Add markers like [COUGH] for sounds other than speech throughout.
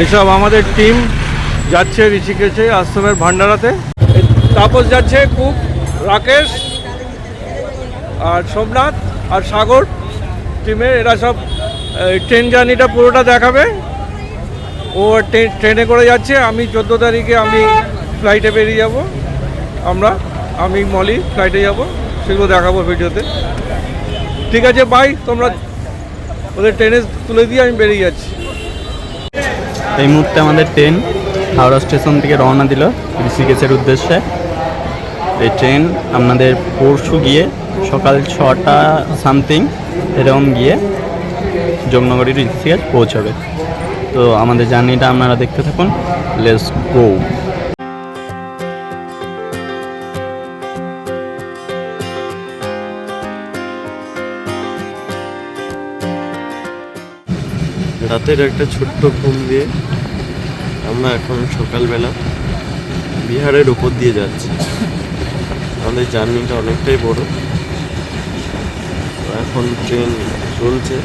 এইসব আমাদের টিম যাচ্ছে ঋষিকেশে আশ্রমের ভান্ডারাতে তাপস যাচ্ছে কুক রাকেশ আর সোমনাথ আর সাগর টিমে, এরা সব ট্রেন জার্নিটা পুরোটা দেখাবে। ও ট্রেনে করে যাচ্ছে। আমি চোদ্দ তারিখে আমি ফ্লাইটে বেরিয়ে যাব। আমরা, আমি, মলি ফ্লাইটে যাব। সেগুলো দেখাবো ভিডিওতে। ঠিক আছে বাই তোমরা ওদের ট্রেনে তুলে দিয়ে আমি বেরিয়ে যাচ্ছি। এই মুহূর্তে আমাদের ট্রেন হাওড়া স্টেশন থেকে রওনা দিল ঋষিকেশের উদ্দেশ্যে। এই ট্রেন আপনাদের পরশু গিয়ে সকাল ছটা সামথিং এরকম গিয়ে যোগনগরী ঋষিকেশ পৌঁছাবে। তো আমাদের জার্নিটা আপনারা দেখতে থাকুন। লেটস গো রাতের একটা ছোট্ট ঘুম দিয়ে আমরা এখন সকালবেলা বিহারের উপর দিয়ে যাচ্ছি। আমাদের জার্নিটা অনেকটাই বড়। এখন ট্রেন চলছে।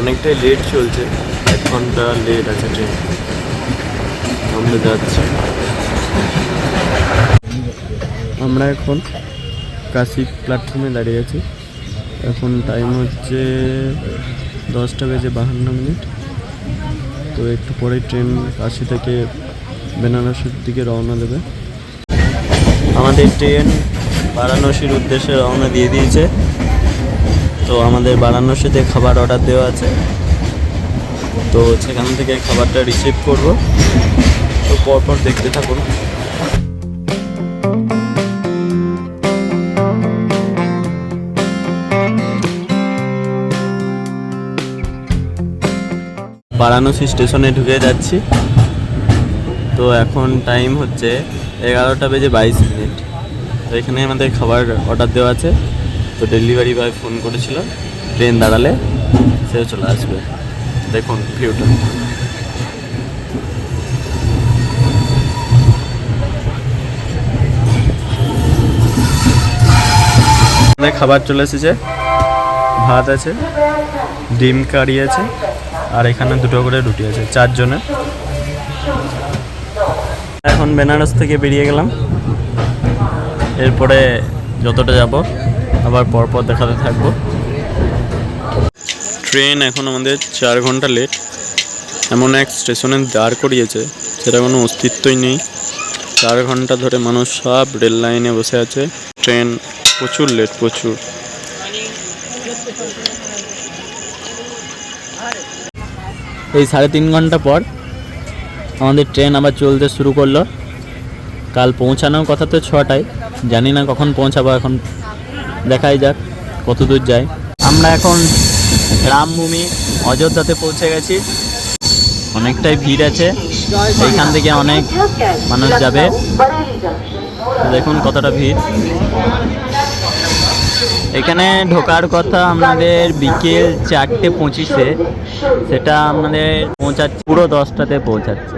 অনেকটাই লেট চলছে। এক ঘণ্টা লেট আছে ট্রেন। আমরা যাচ্ছি। আমরা এখন কাশি প্ল্যাটফর্মে দাঁড়িয়ে আছি। এখন টাইম হচ্ছে দশটা বেজে বাহান্ন মিনিট। তো একটু পরে ট্রেন কাশি থেকে বেনারসের দিকে রওনা দেবে। আমাদের ট্রেন বারাণসীর উদ্দেশ্যে রওনা দিয়ে দিয়েছে। তো আমাদের বারাণসীতে খাবার অর্ডার দেওয়া আছে। তো সেখান থেকে খাবারটা রিসিভ করব। তো পরপর দেখতে থাকুন। বারাণসী স্টেশনে ঢুকে যাচ্ছি। তো এখন টাইম হচ্ছে এগারোটা বেজে বাইশ মিনিট। তো এখানে আমাদের খাবার অর্ডার দেওয়া আছে। তো ডেলিভারি বয় ফোন করেছিল ট্রেন দাঁড়ালে সে চলে আসবে। দেখুন ভিউটা খাবার চলে এসেছে। ভাত আছে, ডিম কারি আছে। আর এখানে দুটো করে রুটি আছে চারজনের এখন বেনারস থেকে বেরিয়ে গেলাম। এরপরে যতটা যাব, আবার পরপর দেখাতে থাকব। ট্রেন এখন আমাদের চার ঘণ্টা লেট এমন এক স্টেশনে দাঁড় করিয়েছে, সেটা কোনো অস্তিত্বই নেই। চার ঘণ্টা ধরে মানুষ সব রেল লাইনে বসে আছে। ট্রেন প্রচুর লেট প্রচুর। এই সাড়ে তিন ঘণ্টা পর আমাদের ট্রেন আবার চলতে শুরু করল। কাল পৌঁছানোর কথা তো ছটায়। জানি না কখন পৌঁছাবো, এখন দেখাই যাক কত দূর যায়। আমরা এখন রামভূমি অযোধ্যাতে পৌঁছে গেছি। অনেকটাই ভিড় আছে। এইখান থেকে অনেক মানুষ যাবে। দেখুন কতটা ভিড়। এখানে ঢোকার কথা আমাদের বিকেল চারটে পঁচিশে। সেটা আমাদের পৌঁছাচ্ছে, পুরো দশটাতে পৌঁছাচ্ছে।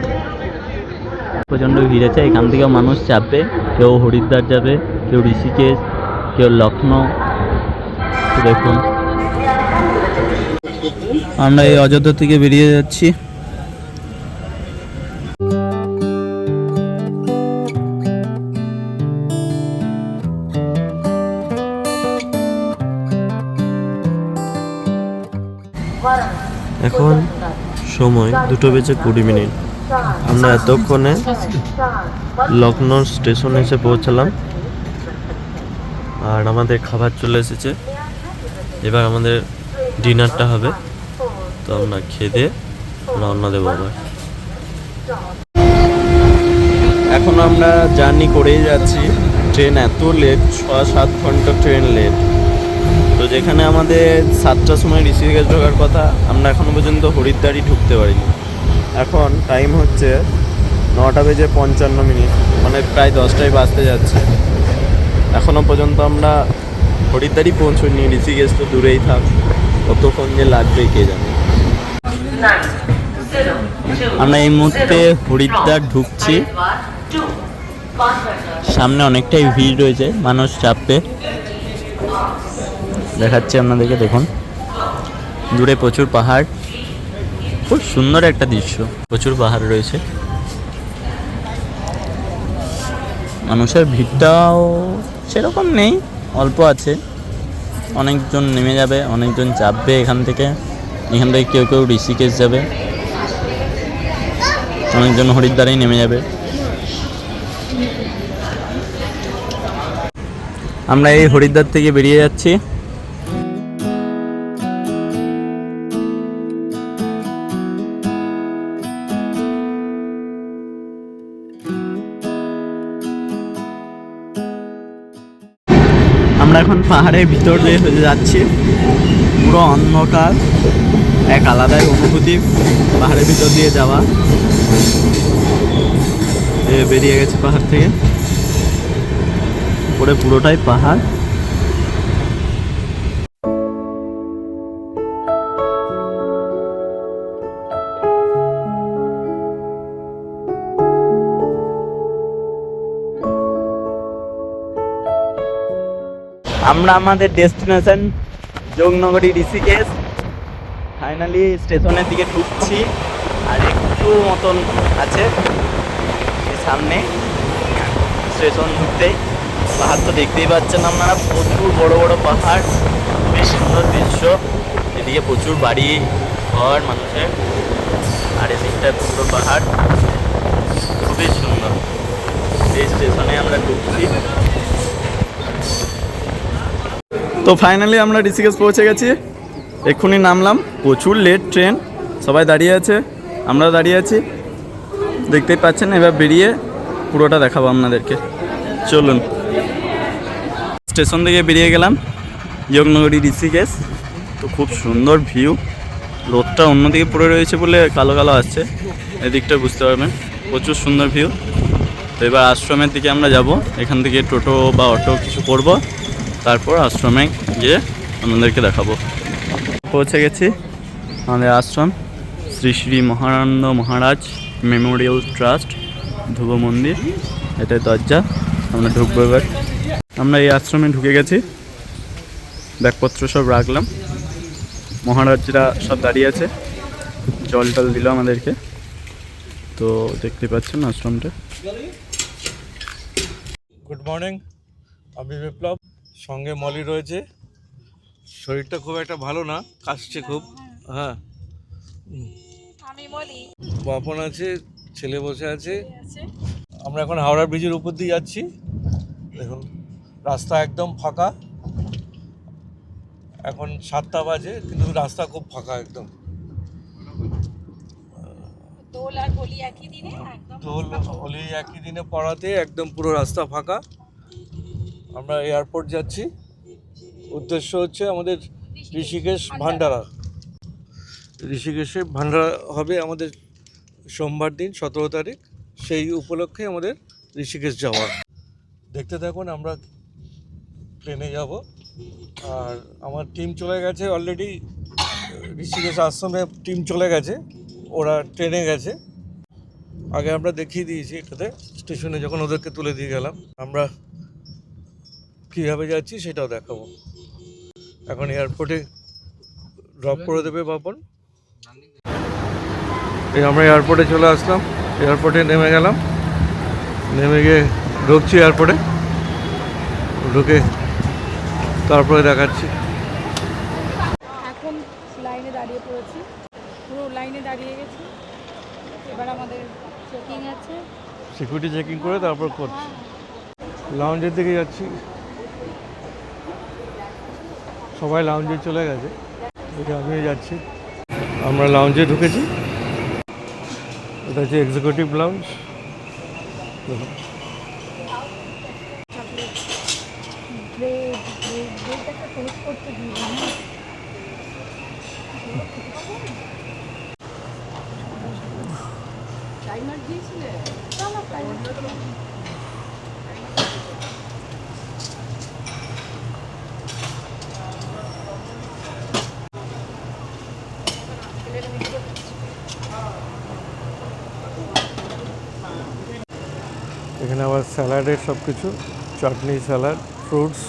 প্রচণ্ড ভিড় আছে, এখান থেকেও মানুষ চাপবে, কেউ হরিদ্বার যাবে, কেউ ঋষিকেশ, কেউ তো দেখুন। আমরা এই অযোধ্যা থেকে বেরিয়ে যাচ্ছি। সময় দুটো বেজে কুড়ি মিনিট। আমরা এতক্ষণে লখনৌ স্টেশনে এসে পৌঁছালাম। আর আমাদের খাবার চলে এসেছে। এবার আমাদের ডিনারটা হবে। তো আমরা খেয়ে দিয়ে রওনা দেবো আবার। এখন আমরা জার্নি করেই যাচ্ছি। ট্রেন এত লেট ছ সাত ঘণ্টা ট্রেন লেট তো যেখানে আমাদের সাতটার সময় ঋষিকেশ ঢোকার কথা আমরা এখনও পর্যন্ত হরিদ্বারই ঢুকতে পারিনি। এখন টাইম হচ্ছে নটা বেজে পঞ্চান্ন মিনিট। মানে প্রায় দশটায় বাজতে যাচ্ছে। এখনও পর্যন্ত আমরা হরিদ্বারই পৌঁছইনি ঋষিকেশ তো দূরেই থাক কতক্ষণ যে লাগবে কে জানে। আমরা এই মুহূর্তে হরিদ্বার ঢুকছি। সামনে অনেকটাই ভিড় রয়েছে মানুষ চাপবে। দেখাচ্ছি আপনাদেরকে, দেখুন। দূরে প্রচুর পাহাড়। খুব সুন্দর একটা দৃশ্য। প্রচুর পাহাড় রয়েছে। মানুষের ভিড়টাও সেরকম নেই, অল্প আছে। অনেকজন নেমে যাবে, অনেকজন চাপবে এখান থেকে। এখান থেকে কেউ কেউ ঋষিকেশ যাবে। অনেকজন হরিদ্বারেই নেমে যাবে। আমরা এই হরিদ্বার থেকে বেরিয়ে যাচ্ছি। এখন পাহাড়ের ভিতর দিয়ে হয়ে যাচ্ছি। পুরো অন্ধকার, এক আলাদাই অনুভূতি পাহাড়ের ভিতর দিয়ে যাওয়া। বেরিয়ে গেছে পাহাড় থেকে। উপরে পুরোটাই পাহাড়। আমরা আমাদের ডেস্টিনেশন যোগনগরী ঋষিকেশ। ফাইনালি স্টেশনের দিকে ঢুকছি। আর একটু মতন আছে সামনে। স্টেশন ঢুকতেই পাহাড় তো দেখতেই পাচ্ছেন আপনারা, প্রচুর বড় বড় পাহাড় খুবই সুন্দর দৃশ্য। এদিকে প্রচুর বাড়ি, ঘর, মানুষের। আর এদিকটা পুরো পাহাড়। খুবই সুন্দর। এই স্টেশনে আমরা ঢুকছি। তো ফাইনালি আমরা ঋষিকেশ পৌঁছে গেছি। এক্ষুনি নামলাম। প্রচুর লেট ট্রেন সবাই দাঁড়িয়ে আছে। আমরা দাঁড়িয়ে আছি। দেখতেই পাচ্ছেন, এবার বেরিয়ে পুরোটা দেখাবো আপনাদেরকে। চলুন। স্টেশন থেকে বেরিয়ে গেলাম। যোগনগরী ঋষিকেশ। তো খুব সুন্দর ভিউ রোদটা অন্যদিকে পড়ে রয়েছে বলে কালো কালো আসছে। এদিকটা বুঝতে পারবেন। প্রচুর সুন্দর ভিউ তো এবার আশ্রমের দিকে আমরা যাব। এখান থেকে টোটো বা অটো কিছু করব। তারপর আশ্রমে গিয়ে আপনাদেরকে দেখাবো। পৌঁছে গেছি আমাদের আশ্রম, শ্রী শ্রী মহানন্দ মহারাজ মেমোরিয়াল ট্রাস্ট, ধ্রুব মন্দির, এটাই দরজা, আমরা ঢুকবো এবার। আমরা এই আশ্রমে ঢুকে গেছি, ব্যাগপত্র সব রাখলাম, মহারাজরা সব দাঁড়িয়ে আছে, জল টল দিল আমাদেরকে, তো দেখতে পাচ্ছেন আশ্রমটা। গুড মর্নিং আমি বিপ্লব। সঙ্গে মলি রয়েছে। শরীরটা খুব একটা ভালো না কাশছে খুব। হ্যাঁ। বাপন আছে ছেলে বসে আছে। আমরা এখন হাওড়া ব্রিজের উপর দিয়ে যাচ্ছি। দেখুন রাস্তা একদম ফাঁকা। এখন সাতটা বাজে কিন্তু রাস্তা খুব ফাঁকা একদম। দোল আর হোলি একই দিনে? একদম দোল হোলি একই দিনে পড়াতে একদম পুরো রাস্তা ফাঁকা। আমরা এয়ারপোর্ট যাচ্ছি। উদ্দেশ্য হচ্ছে আমাদের ঋষিকেশ ভান্ডারা ঋষিকেশে ভান্ডারা হবে আমাদের সোমবার দিন, সতেরো তারিখ। সেই উপলক্ষে আমাদের ঋষিকেশ যাওয়া দেখতে থাকুন, আমরা ট্রেনে যাব। আর আমার টিম চলে গেছে অলরেডি ঋষিকেশ আশ্রমে টিম চলে গেছে। ওরা ট্রেনে গেছে। আগে আমরা দেখিয়ে দিয়েছি এটাতে। স্টেশনে যখন ওদেরকে তুলে দিয়ে গেলাম, আমরা কীভাবে যাচ্ছি সেটাও দেখাবো। এখন এয়ারপোর্টে ড্রপ করে দেবে বাপন। এই আমরা এয়ারপোর্টে চলে আসলাম। এয়ারপোর্টে নেমে গেলাম। নেমে গিয়ে ঢুকছি এয়ারপোর্টে ঢুকে তারপরে দেখাচ্ছি। এখন লাইনে দাঁড়িয়ে পড়েছি। পুরো লাইনে দাঁড়িয়ে গেছি। এবার আমাদের চেকিং আছে। সিকিউরিটি চেকিং করে তারপর করছি। লাউঞ্জের দিকে যাচ্ছি। সবাই লাউঞ্জে চলে গেছে। আমিও যাচ্ছি। আমরা লাউঞ্জে ঢুকেছি। এটা হচ্ছে executive lounge bread bread bread একটা টেস্ট করতে দিই টাইমার দিয়েছিলে না টাইমার এখানে আবার স্যালাডের সব কিছু চাটনি স্যালাড ফ্রুটস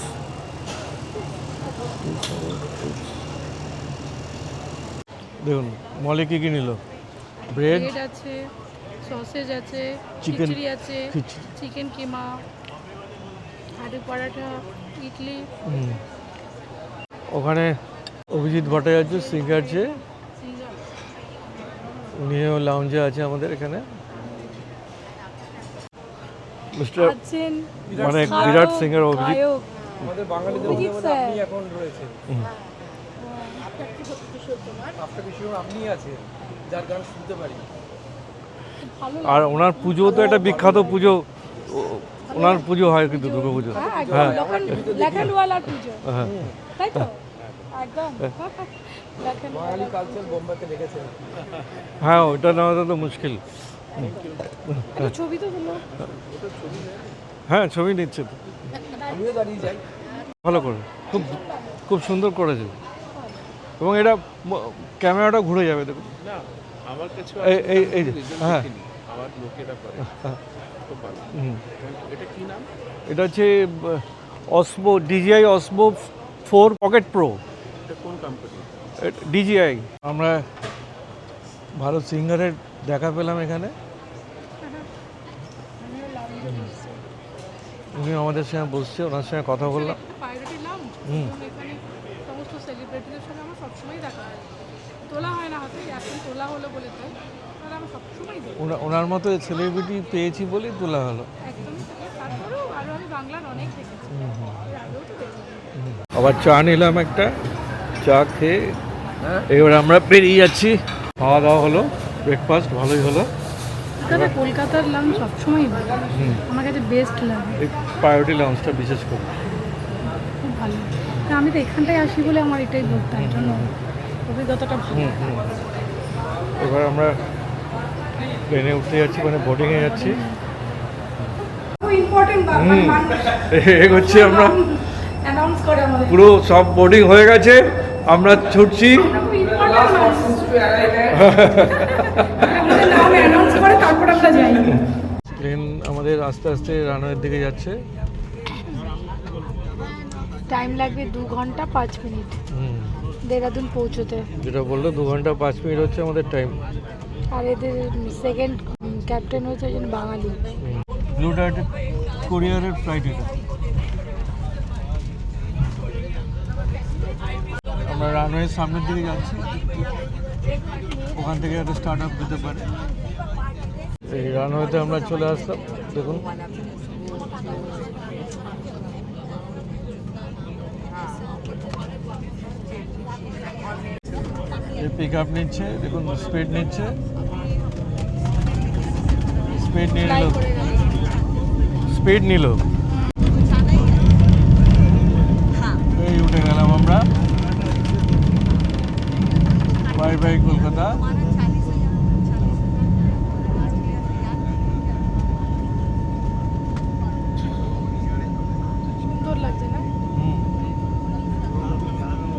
দেখুন মলে কী কী নিল? ব্রেড আছে সসেজ আছে চিকেন আছে চিকেন কিমা আলু পরাঠা ইডলি। ওখানে অভিজিৎ ভট্টাচার্য সিঙ্গার যে উনিও লাউঞ্জে আছে আমাদের এখানে। মিস্টার মানে বিরাট সিঙ্গার অভিজিৎ। আমাদের বাঙালিদের মধ্যে আপনি এখন রয়েছেন। হুম। আপনার কিছু আপনি আছেন যার গান শুনতে পারি। আর ওনার পুজো তো একটা বিখ্যাত পুজো। ওনার পুজো হয় কিন্তু দুর্গা পুজো। হ্যাঁ হ্যাঁ। পুজো। হ্যাঁ। হ্যাঁ। ওটা নেওয়া তো মুশকিল। ছবি তো হলো হ্যাঁ ছবি নিচ্ছে। তো ভালো করে। খুব খুব সুন্দর করেছে। এবং এটা ক্যামেরাটা ঘুরে যাবে দেখুন। আমার কাছে এই এই এই হ্যাঁ। আমার লোকেরা করে। খুব ভালো। এটা কি নাম? এটা হচ্ছে Osmo DJI Osmo four pocket pro. এটা কোন কোম্পানি ডিজিআই আমরা ভালো সিঙ্গারের দেখা পেলাম এখানে। উনি আমাদের সঙ্গে বসছে ওনার সঙ্গে কথা বললাম। হুম। এখানে সমস্ত সেলিব্রিটিদের সঙ্গে আমার সবসময় দেখা হয়। তোলা হয় না হাতে এখন তোলা হলো বলে তাই তাহলে আমি সবসময় দেখি। ওনা- ওনার মতো সেলিব্রিটি পেয়েছি বলেই তোলা হলো। আবার চা নিলাম একটা। চা খেয়ে এবার আমরা বেরিয়ে যাচ্ছি। খাওয়া দাওয়া হলো ব্রেকফাস্ট ভালোই হলো। কলকাতার লাঞ্চ সবসময় ভালো। আমার কাছে বেস্ট লাগে প্রায়োরিটি লঞ্চটা বিশেষ করে। খুব ভালো। তা আমি তো এখানটায় আসি বলে আমার এটাই বলতে তাই জন্য অভিজ্ঞতাটা ভালো। হুম হুম। এবার আমরা প্লেনে উঠতে যাচ্ছি মানে বোর্ডিংয়ে যাচ্ছি। খুব ইম্পর্টেন্ট হুম। [LAUGHS] এগোচ্ছি আমরা। অ্যানাউন্স করে আমাদের। পুরো সব বোর্ডিং হয়ে গেছে আমরা ছুটছি। খুব ইম্পর্টেন্ট [LAUGHS] আমাদের নাম অ্যানাউন্স করে তারপর আমরা যাই প্লেন আমাদের আস্তে আস্তে রানওয়ের দিকে যাচ্ছে। টাইম লাগবে দু ঘণ্টা পাঁচ মিনিট। হুম। দেরাদুন পৌঁছতে। যেটা বলল দু ঘণ্টা পাঁচ মিনিট হচ্ছে আমাদের টাইম। আর এদের সেকেন্ড ক্যাপ্টেন হয়েছে একজন বাঙালি। ব্লু ডার্ট কোরিয়ারের ফ্লাইট এটা। আমরা রানওয়ের সামনের দিকে যাচ্ছি। ওখান থেকে একটা স্টার্ট আপ দিতে পারে। এই রানওয়েতে আমরা চলে আসলাম, দেখুন। পিক আপ নিচ্ছে, দেখুন স্পিড নিচ্ছে। স্পিড নিল। স্পিড নিল। এই উঠে গেলাম আমরা। বাই বাই কলকাতা সুন্দর লাগছে না হুম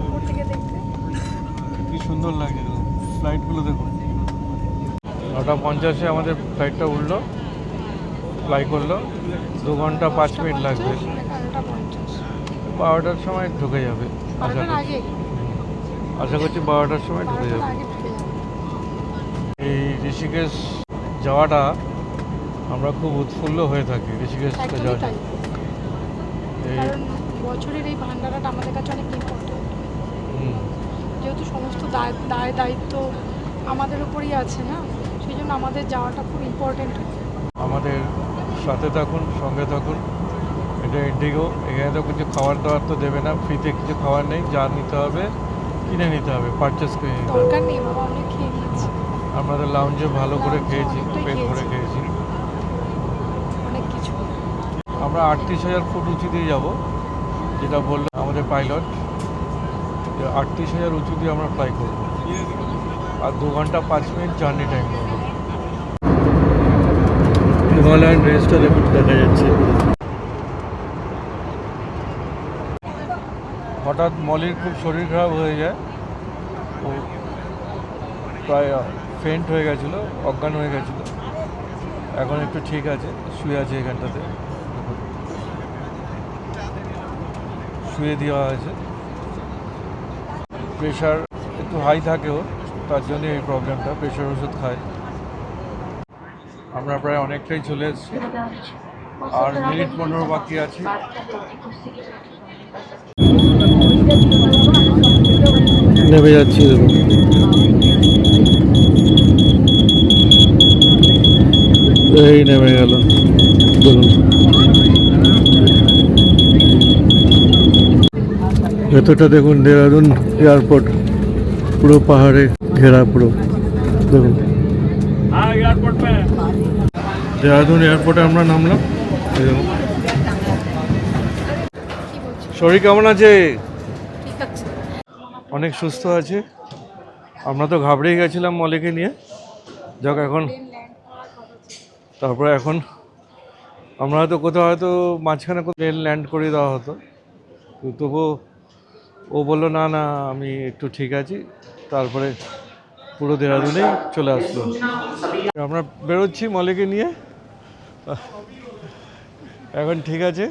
উপর থেকে দেখতে কি সুন্দর লাগে ফ্লাইটগুলো দেখুন নটা পঞ্চাশে আমাদের ফ্লাইটটা উঠল ফ্লাই করল দু ঘণ্টা পাঁচ মিনিট লাগবে। বারোটার সময় ঢুকে যাবে আশা করছি। আশা করছি বারোটার সময় ঢুকে যাবে। এই ঋষিকেশ যাওয়াটা আমরা খুব উৎফুল্ল হয়ে থাকি ঋষিকেশকে একদমই যাওয়ার এই বছরের এই ভান্ডারাটা আমাদের কাছে অনেক ইম্পর্টেন্ট যেহেতু সমস্ত দায় দায় দায়িত্ব আমাদের উপরেই আছে না? জন্য আমাদের যাওয়াটা খুব ইম্পর্টেন্ট আমাদের সাথে থাকুন সঙ্গে থাকুন। এটা ইন্ডিগো এখানে তো কিছু খাবার দাবার তো দেবে না ফ্রিতে কিছু খাবার নেই যা নিতে হবে কিনে নিতে হবে পারচেস করে নিতে হবে। দরকার নেই বাবা অনেক খেয়ে নিয়েছি আমরা তো লাউঞ্জে ভালো করে খেয়েছি পেট ভরে খেয়েছি। অনেক কিছু। আমরা আটত্রিশ হাজার ফুট উঁচু দিয়ে যাব যেটা বলল আমাদের পাইলট যে আটত্রিশ হাজার উঁচু দিয়ে আমরা ফ্লাই করব। আর দু ঘণ্টা পাঁচ মিনিট জার্নি টাইম করব। হিমালয়ান রেঞ্জটা দেখুন দেখা যাচ্ছে। হঠাৎ মলির খুব শরীর খারাপ হয়ে যায়। ও প্রায় ফেন্ট হয়ে গেছিল, অজ্ঞান হয়ে গেছিল। এখন একটু ঠিক আছে, শুয়ে আছে এখানটাতে। শুয়ে দেওয়া হয়েছে প্রেশার একটু হাই থাকে ওর, তার জন্য এই প্রবলেমটা প্রেশার ওষুধ খায়। আমরা প্রায় অনেকটাই চলে এসেছি। আর মিনিট পনেরো বাকি আছে। নেমে যাচ্ছি দেখুন এই নেমে গেল। দেখুন ভেতরটা দেখুন দেহরাদুন এয়ারপোর্ট। পুরো পাহাড়ে ঘেরা পুরো। দেখুন। দেহরাদুন এয়ারপোর্টে আমরা নামলাম। শরীর কেমন আছে? অনেক সুস্থ আছে। আমরা তো ঘাবড়েই গেছিলাম মলেকে নিয়ে। যাক, এখন তারপরে এখন আমরা হয়তো কোথাও হয়তো মাঝখানে প্লেন ল্যান্ড করে দেওয়া হতো। তবুও ও বলল, না না, আমি একটু ঠিক আছি। তারপরে পুরো দেহরাদুনেই চলে আসলো। আমরা বেরোচ্ছি মলেকে নিয়ে। এখন ঠিক আছে।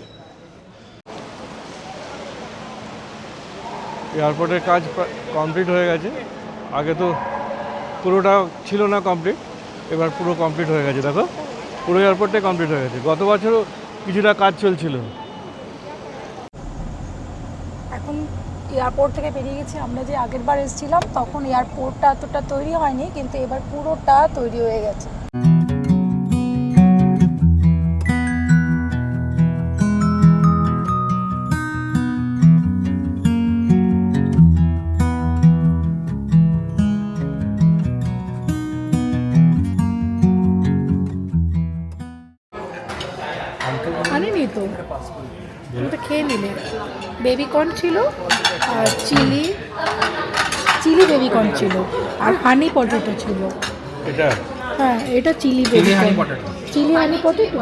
এয়ারপোর্টের কাজ কমপ্লিট হয়ে গেছে। আগে তো পুরোটা ছিল না কমপ্লিট, এবার পুরো কমপ্লিট হয়ে গেছে, দেখো। পুরো এয়ারপোর্টটাই কমপ্লিট হয়ে গেছে। গত বছরও কিছুটা কাজ চলছিল। এখন এয়ারপোর্ট থেকে বেরিয়ে গেছি। আমরা যে আগের বার এসেছিলাম, তখন এয়ারপোর্টটা এতটা তৈরি হয়নি, কিন্তু এবার পুরোটা তৈরি হয়ে গেছে। তুমি তো খেয়ে নিলে। বেবি কর্ন ছিল আর চিলি চিলি বেবি কর্ন ছিল আর হানি পটেটো ছিল। এটা? হ্যাঁ এটা chilli baby corn chilli honey potato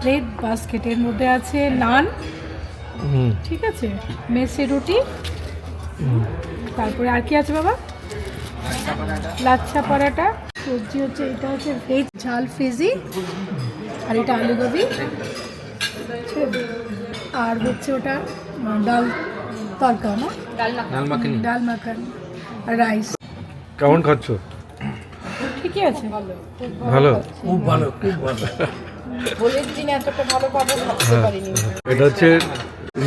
bread বাস্কেটের মধ্যে আছে নান। হুম। ঠিক আছে? মেসি রুটি। তারপরে আর কি আছে বাবা? লাচ্ছা পরাটা। সবজি হচ্ছে এটা হচ্ছে ভেজ ঝাল ফিজি আর এটা আলু গোবি? আর হচ্ছে ওটা ডাল তরকা না? ডাল মাখানি। ডাল মাখানি। আর রাইস। কেমন খাচ্ছ? ঠিকই আছে। ভালো। খুব ভালো এতটা ভালো পাবো ভাবতে পারিনি। এটা হচ্ছে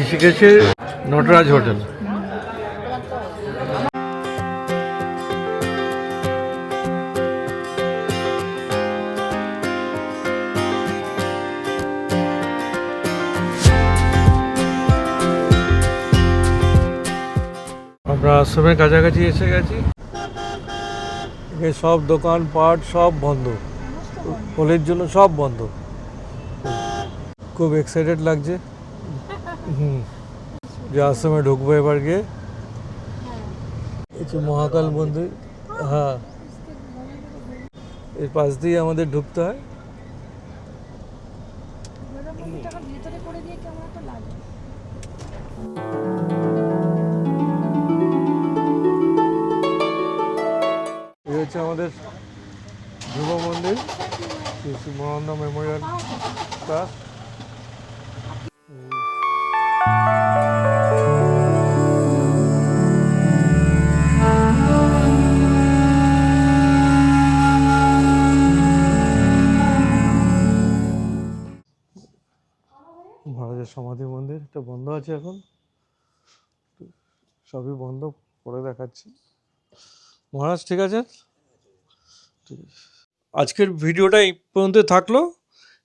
ঋষিকেশের নটরাজ হোটেল। আশ্রমের কাছাকাছি এসে গেছি। এখানে সব দোকান পাট সব বন্ধ। হোলির জন্য সব বন্ধ। খুব এক্সাইটেড লাগছে। হুম। যে আশ্রমে ঢুকবো এবার গিয়ে। হচ্ছে মহাকাল মন্দির। হ্যাঁ। এর পাশ দিয়ে আমাদের ঢুকতে হয়। শ্রী মহানন্দ মেমোরিয়াল ট্রাস্ট মহারাজের সমাধি মন্দির এটা বন্ধ আছে এখন। সবই বন্ধ করে দেখাচ্ছি। মহারাজ, ঠিক আছে? ঠিক আছে। আজকের ভিডিওটা এই পর্যন্ত থাকল।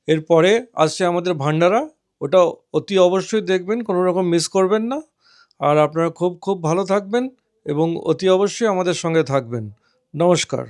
এরপরে আসছে আমাদের ভান্ডারা। ওটা অতি অবশ্যই দেখবেন, কোনো রকম মিস করবেন না। আর আপনারা খুব খুব ভালো থাকবেন এবং অতি অবশ্যই আমাদের সঙ্গে থাকবেন। নমস্কার।